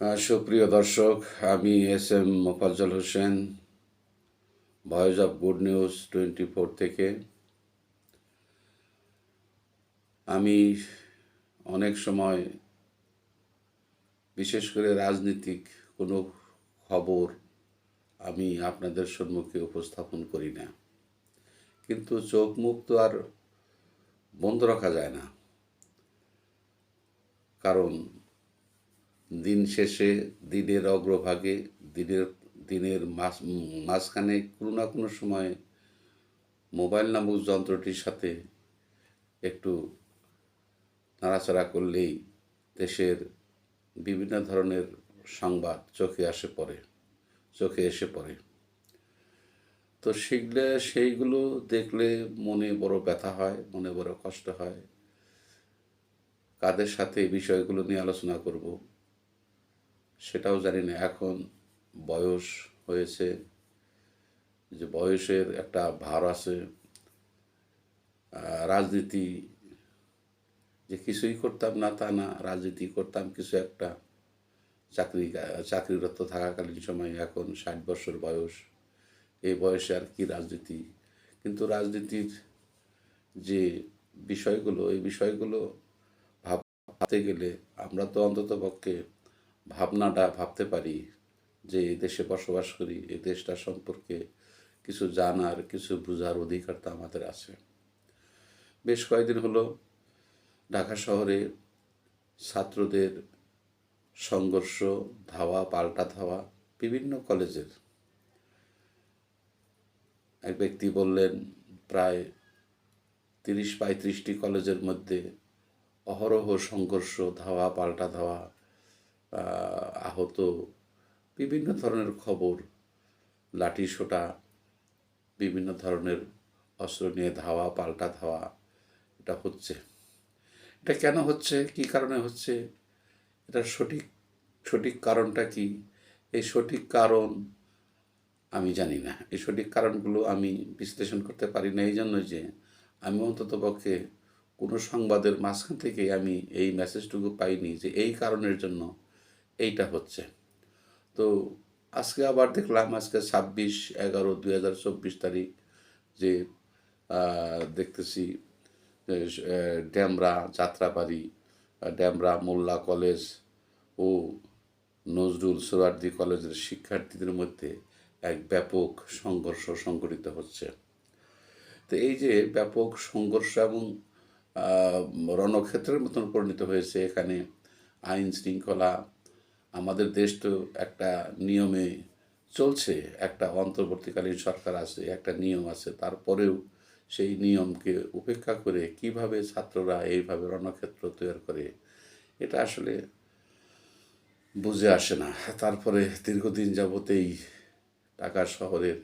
সুপ্রিয় দর্শক, আমি S M Mofazzal Hossain, voice of good news twenty four থেকে। আমি অনেক সময়, বিশেষ করে রাজনীতিক কোনো খবর আমি আপনাদের সম্মুখে উপস্থাপন করি না। কিন্তু চোখ মুখ তো আর বন্ধ রাখা যায় না। কারণ দিন শেষে, দিনের অগ্রভাগে, দিনের দিনের মাঝ মাঝখানে কোনো না কোনো সময় মোবাইল নামক যন্ত্রটির সাথে একটু নাড়াচাড়া করলেই দেশের বিভিন্ন ধরনের সংবাদ চোখে আসে পড়ে, চোখে এসে পড়ে। তো সেগুলো, সেইগুলো দেখলে মনে বড় ব্যথা হয়, মনে বড় কষ্ট হয়। কাদের সাথে এই বিষয়গুলো নিয়ে আলোচনা করব? সেটাও জানি না। এখন বয়স হয়েছে, যে বয়সের একটা ভার আছে রাজনীতি, যে কিছুই করতাম না তা না, রাজনীতি করতাম কিছু একটা, চাকরি, চাকরিরত থাকাকালীন সময়, এখন ষাট বছর বয়স, এই বয়সে আর কি রাজনীতি? কিন্তু রাজনীতির যে বিষয়গুলো, এই বিষয়গুলো ভাব ভাবতে গেলে আমরা তো অন্তত পক্ষে ভাবনাটা ভাবতে পারি যে এই দেশে বসবাস করি, এই দেশটা সম্পর্কে কিছু জানার, কিছু বোঝার অধিকার তো আমাদের আছে। বেশ কয়েকদিন হলো ঢাকা শহরে ছাত্রদের সংঘর্ষ, ধাওয়া, পাল্টা ধাওয়া বিভিন্ন কলেজের। এক ব্যক্তি বললেন, প্রায় তিরিশ পঁয়ত্রিশটি কলেজের মধ্যে অহরহ সংঘর্ষ, ধাওয়া, পাল্টা ধাওয়া আহত, বিভিন্ন ধরনের খবর, লাঠি সোটা বিভিন্ন ধরনের অস্ত্র নিয়ে ধাওয়া, পাল্টা ধাওয়া, এটা হচ্ছে। এটা কেন হচ্ছে? কি কারণে হচ্ছে? এটার সঠিক সঠিক কারণটা কি? এই সঠিক কারণ আমি জানি না। এই সঠিক কারণগুলো আমি বিশ্লেষণ করতে পারি না। এই জন্য যে আমি অন্তত পক্ষে কোনো সংবাদের মাঝখান থেকে আমি এই মেসেজটুকু পাইনি যে এই কারণের জন্য এইটা হচ্ছে। তো আজকে আবার দেখলাম, আজকে ছাব্বিশ এগারো দুই হাজার চব্বিশ তারিখ যে দেখতেছি ড্যামরা যাত্রাবাড়ি ড্যামরা মোল্লা কলেজ ও নজরুল সোরারদি কলেজের শিক্ষার্থীদের মধ্যে এক ব্যাপক সংঘর্ষ সংঘটিত হচ্ছে। তো এই যে ব্যাপক সংঘর্ষ এবং রণক্ষেত্রের মতন পরিণত হয়েছে, এখানে আইন শৃঙ্খলা আমাদের দেশ তো একটা নিয়মে চলছে, একটা অন্তর্বর্তীকালীন সরকার আছে, একটা নিয়ম আছে, তারপরেও সেই নিয়মকে উপেক্ষা করে কীভাবে ছাত্ররা এইভাবে রণক্ষেত্র তৈরি করে, এটা আসলে বুঝে আসে না। তারপরে দীর্ঘদিন যাবতেই ঢাকা শহরের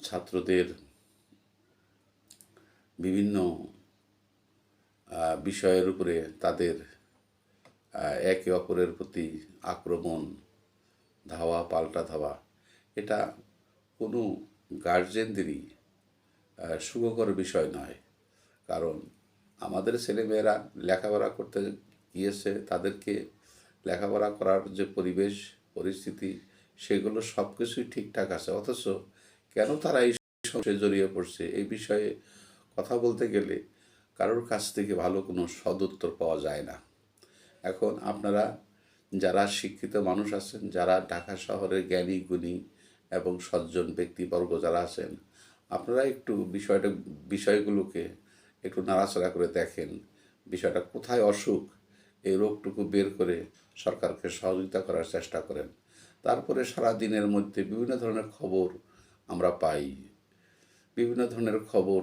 ছাত্রদের বিভিন্ন বিষয়ের উপরে তাদের একে অপরের প্রতি আক্রমণ, ধাওয়া, পাল্টা ধাওয়া, এটা কোনো গার্জেনদেরই সুখকর বিষয় নয়। কারণ আমাদের ছেলেমেয়েরা লেখাপড়া করতে গিয়েছে, তাদেরকে লেখাপড়া করার যে পরিবেশ, পরিস্থিতি, সেগুলো সব কিছুই ঠিকঠাক আছে। অথচ কেন তারা এই সমস্যায় জড়িয়ে পড়ছে? এই বিষয়ে কথা বলতে গেলে কারোর কাছ থেকে ভালো কোনো সদুত্তর পাওয়া যায় না। এখন আপনারা যারা শিক্ষিত মানুষ আছেন, যারা ঢাকা শহরের জ্ঞানী, গুণী এবং সজ্জন ব্যক্তিবর্গ যারা আছেন, আপনারা একটু বিষয়টা, বিষয়গুলোকে একটু নাড়াচাড়া করে দেখেন। বিষয়টা কোথায় অসুখ, এই রোগটুকু বের করে সরকারকে সহযোগিতা করার চেষ্টা করেন। তারপরে সারা দিনের মধ্যে বিভিন্ন ধরনের খবর আমরা পাই। বিভিন্ন ধরনের খবর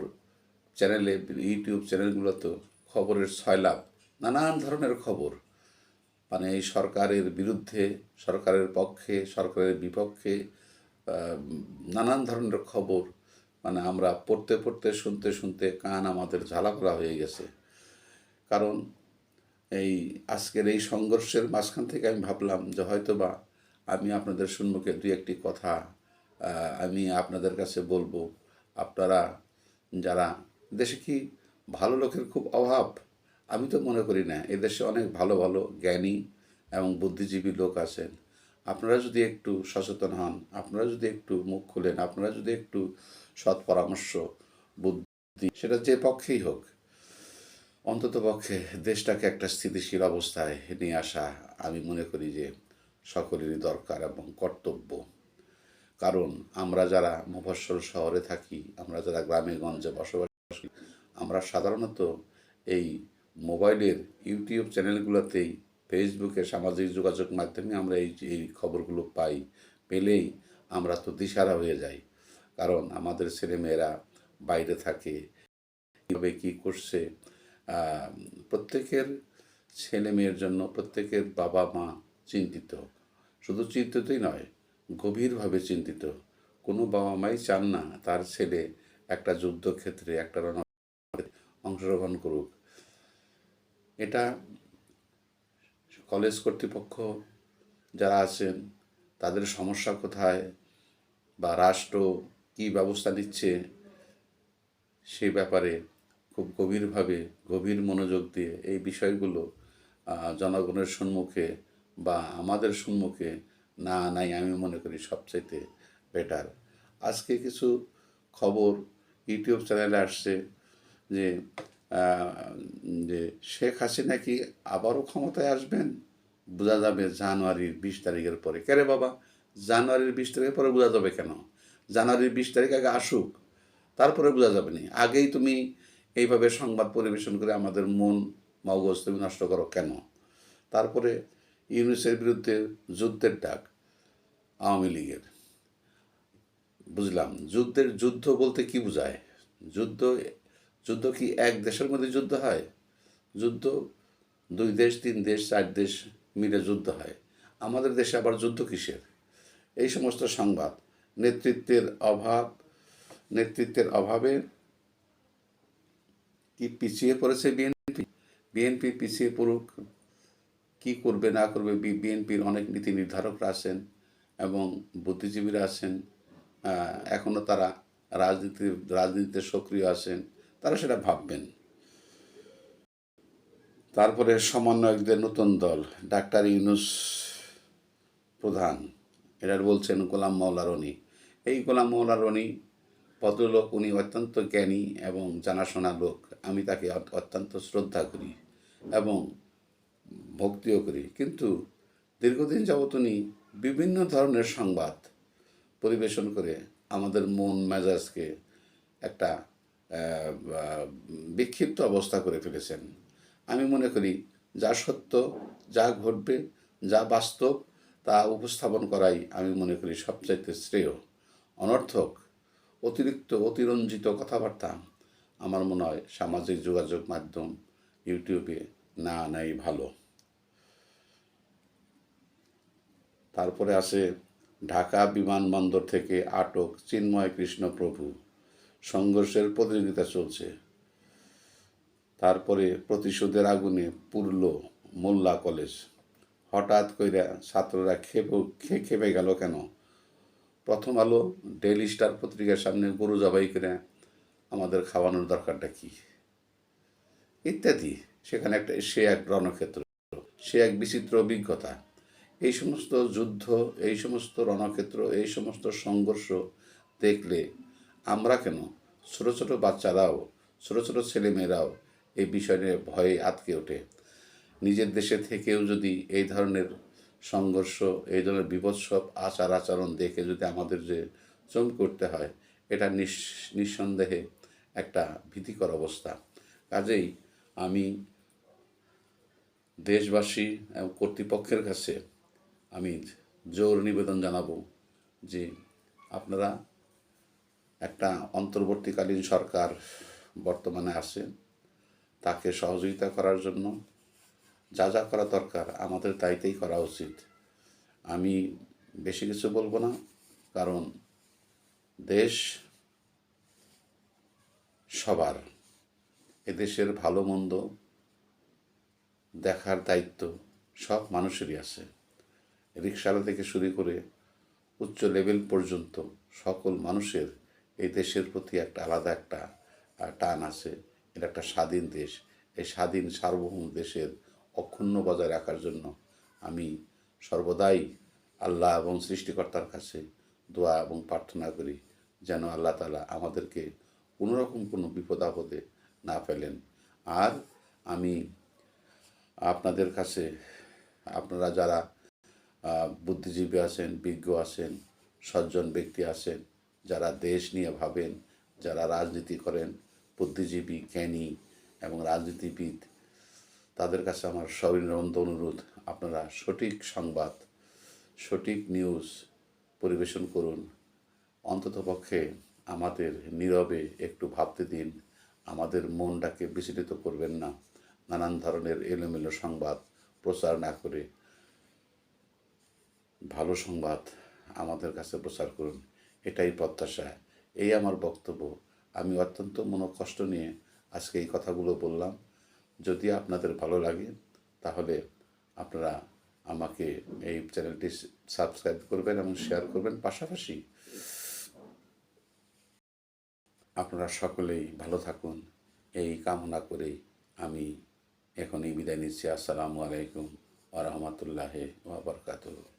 চ্যানেলে, ইউটিউব চ্যানেলগুলোতে খবরের ছয়লাভ নানান ধরনের খবর। মানে এই সরকারের বিরুদ্ধে, সরকারের পক্ষে, সরকারের বিপক্ষে নানান ধরনের খবর মানে আমরা পড়তে পড়তে, শুনতে শুনতে কান আমাদের ঝালাপালা হয়ে গেছে। কারণ এই আজকের এই সংঘর্ষের মাঝখান থেকে আমি ভাবলাম যে হয়তো বা আমি আপনাদের সম্মুখে দুই একটি কথা আমি আপনাদের কাছে বলব। আপনারা যারা, দেশে কি ভালো লোকের খুব অভাব? আমি তো মনে করি না এদেশে অনেক ভালো ভালো জ্ঞানী এবং বুদ্ধিজীবী লোক আছেন। আপনারা যদি একটু সচেতন হন, আপনারা যদি একটু মুখ খুলেন, আপনারা যদি একটু সৎ পরামর্শ, বুদ্ধি, সেটা যে পক্ষেই হোক, অন্তত পক্ষে দেশটাকে একটা স্থিতিশীল অবস্থায় নিয়ে আসা আমি মনে করি যে সকলেরই দরকার এবং কর্তব্য। কারণ আমরা যারা মফস্বল শহরে থাকি, আমরা যারা গ্রামে, গঞ্জে বসবাস করি, আমরা সাধারণত এই মোবাইলের ইউটিউব চ্যানেলগুলোতেই ফেসবুকে সামাজিক যোগাযোগ মাধ্যমে আমরা এই এই খবরগুলো পাই, পেলেই আমরা তো দিশারা হয়ে যাই। কারণ আমাদের ছেলেমেয়েরা বাইরে থাকে, কীভাবে কী করছে প্রত্যেকের ছেলে মেয়ের জন্য প্রত্যেকের বাবা মা চিন্তিত। শুধু চিন্তিতই নয়, গভীরভাবে চিন্তিত। কোনো বাবা মাই চান না তার ছেলে একটা যুদ্ধক্ষেত্রে, একটা রণ অংশগ্রহণ করুক। এটা কলেজ কর্তৃপক্ষ যারা আছেন, তাদের সমস্যা কোথায় বা রাষ্ট্র কী ব্যবস্থা নিচ্ছে সে ব্যাপারে খুব গভীরভাবে, গভীর মনোযোগ দিয়ে এই বিষয়গুলো জনগণের সম্মুখে বা আমাদের সম্মুখে না নাই আমি মনে করি সবচাইতে বেটার আজকে কিছু খবর ইউটিউব চ্যানেলে আসছে যে যে শেখ হাসিনা কি আবারও ক্ষমতায় আসবেন? বোঝা যাবে জানুয়ারির বিশ তারিখের পরে। কেরে বাবা? জানুয়ারির বিশ তারিখের পরে বোঝা যাবে কেন? জানুয়ারির বিশ তারিখ আগে আসুক, তারপরে বোঝা যাবে না। আগেই তুমি এইভাবে সংবাদ পরিবেশন করে আমাদের মন মগজ তুমি নষ্ট করো কেন? তারপরে ইউনিসের বিরুদ্ধে যুদ্ধের ডাক আওয়ামী লীগের। বুঝলাম, যুদ্ধের, যুদ্ধ বলতে কি বোঝায়? যুদ্ধ যুদ্ধ কি এক দেশের মধ্যে যুদ্ধ হয়? যুদ্ধ দুই দেশ, তিন দেশ, চার দেশ মিলে যুদ্ধ হয়। আমাদের দেশে আবার যুদ্ধ কিসের? এই সমস্ত সংবাদ, নেতৃত্বের অভাব, নেতৃত্বের অভাবে কি পিছিয়ে পড়েছে বিএনপি? বিএনপি পিছিয়ে পড়ুক, কি করবে, না করবে বিএনপির অনেক নীতি নির্ধারকরা আছেন এবং বুদ্ধিজীবীরা আছেন। এখনও তারা রাজনীতি, রাজনীতিতে সক্রিয় আছেন। তারা সেটা ভাববেন। তারপরে সমন্বয়কদের নতুন দল, ডাক্তার ইউনুস প্রধান, এরা বলছেন গোলাম মাওলা এই গোলাম মাওলা ভদ্রলোক, উনি অত্যন্ত জ্ঞানী এবং জানাশোনা লোক। আমি তাকে অত্যন্ত শ্রদ্ধা করি এবং ভক্তিও করি। কিন্তু দীর্ঘদিন যাবত উনি বিভিন্ন ধরনের সংবাদ পরিবেশন করে আমাদের মন মেজাজকে একটা বিক্ষিপ্ত অবস্থা করে ফেলেছেন। আমি মনে করি যা সত্য, যা ঘটবে, যা বাস্তব, তা উপস্থাপন করাই আমি মনে করি সবচাইতে শ্রেয়। অনর্থক, অতিরিক্ত, অতিরঞ্জিত কথাবার্তা আমার মনে হয় সামাজিক যোগাযোগ মাধ্যম ইউটিউবে না নাই ভালো। তারপরে আছে ঢাকা বিমানবন্দর থেকে আটক চিন্ময় কৃষ্ণ প্রভু সংঘর্ষের প্রতিযোগিতা চলছে। তারপরে প্রতিশোধের আগুনে পুরল মোল্লা কলেজ। হঠাৎ কইরা ছাত্ররা খেপে খে- খেপে গেল কেন? প্রথম আলো, ডেইলি স্টার পত্রিকার সামনে গরু জবাই করে আমাদের খাওয়ানোর দরকারটা কি? ইত্যাদি। সেখানে একটা, সে এক রণক্ষেত্র, সে এক বিচিত্র অভিজ্ঞতা। এই সমস্ত যুদ্ধ, এই সমস্ত রণক্ষেত্র, এই সমস্ত সংঘর্ষ দেখলে আমরা কেন ছোট ছোটো বাচ্চারাও, ছোটো ছোটো ছেলেমেয়েরাও এই বিষয় নিয়ে ভয়ে আটকে ওঠে। নিজের দেশে থেকেও যদি এই ধরনের সংঘর্ষ, এই ধরনের বিভৎস আচার আচরণ দেখে যদি আমাদের যে চমকে উঠতে হয়, এটা নিঃসন্দেহে একটা ভীতিকর অবস্থা। কাজেই আমি দেশবাসী এবং কর্তৃপক্ষের কাছে আমি জোর নিবেদন জানাব যে আপনারা একটা অন্তর্বর্তীকালীন সরকার বর্তমানে আছে। তাকে সহযোগিতা করার জন্য যা যা করা দরকার আমাদের তাইতেই করা উচিত। আমি বেশি কিছু বলব না, কারণ দেশ সবার, এদেশের ভালো মন্দ দেখার দায়িত্ব সব মানুষেরই আছে। রিক্সাওয়ালা থেকে শুরু করে উচ্চ লেভেল পর্যন্ত সকল মানুষের এই দেশের প্রতি একটা আলাদা একটা টান আছে। এটা একটা স্বাধীন দেশ। এই স্বাধীন, সার্বভৌম দেশের অক্ষুণ্ণ বজায় রাখার জন্য আমি সর্বদাই আল্লাহ এবং সৃষ্টিকর্তার কাছে দোয়া এবং প্রার্থনা করি যেন আল্লাহ তালা আমাদেরকে কোনোরকম কোনো বিপদ আপদে না ফেলেন। আর আমি আপনাদের কাছে, আপনারা যারা বুদ্ধিজীবী আছেন, বিজ্ঞ আছেন, সজ্জন ব্যক্তি আছেন যারা দেশ নিয়ে ভাবেন, যারা রাজনীতি করেন, বুদ্ধিজীবী, জ্ঞানী এবং রাজনীতিবিদ, তাদের কাছে আমার সবিনম্র অনুরোধ, আপনারা সঠিক সংবাদ, সঠিক নিউজ পরিবেশন করুন। অন্ততপক্ষে আমাদের নীরবে একটু ভাবতে দিন, আমাদের মনটাকে বিচলিত করবেন না। নানান ধরনের এলোমেলো সংবাদ প্রচার না করে ভালো সংবাদ আমাদের কাছে প্রচার করুন। এটাই প্রত্যাশা। এই আমার বক্তব্য। আমি অত্যন্ত মনোকষ্ট নিয়ে আজকে এই কথাগুলো বললাম। যদি আপনাদের ভালো লাগে, তাহলে আপনারা আমাকে এই চ্যানেলটি সাবস্ক্রাইব করবেন এবং শেয়ার করবেন। পাশাপাশি আপনারা সকলেই ভালো থাকুন। এই কামনা করেই আমি এখনই বিদায় নিচ্ছি। আসসালামু আলাইকুম ওয়া রাহমাতুল্লাহি ওয়া বারাকাতুহু।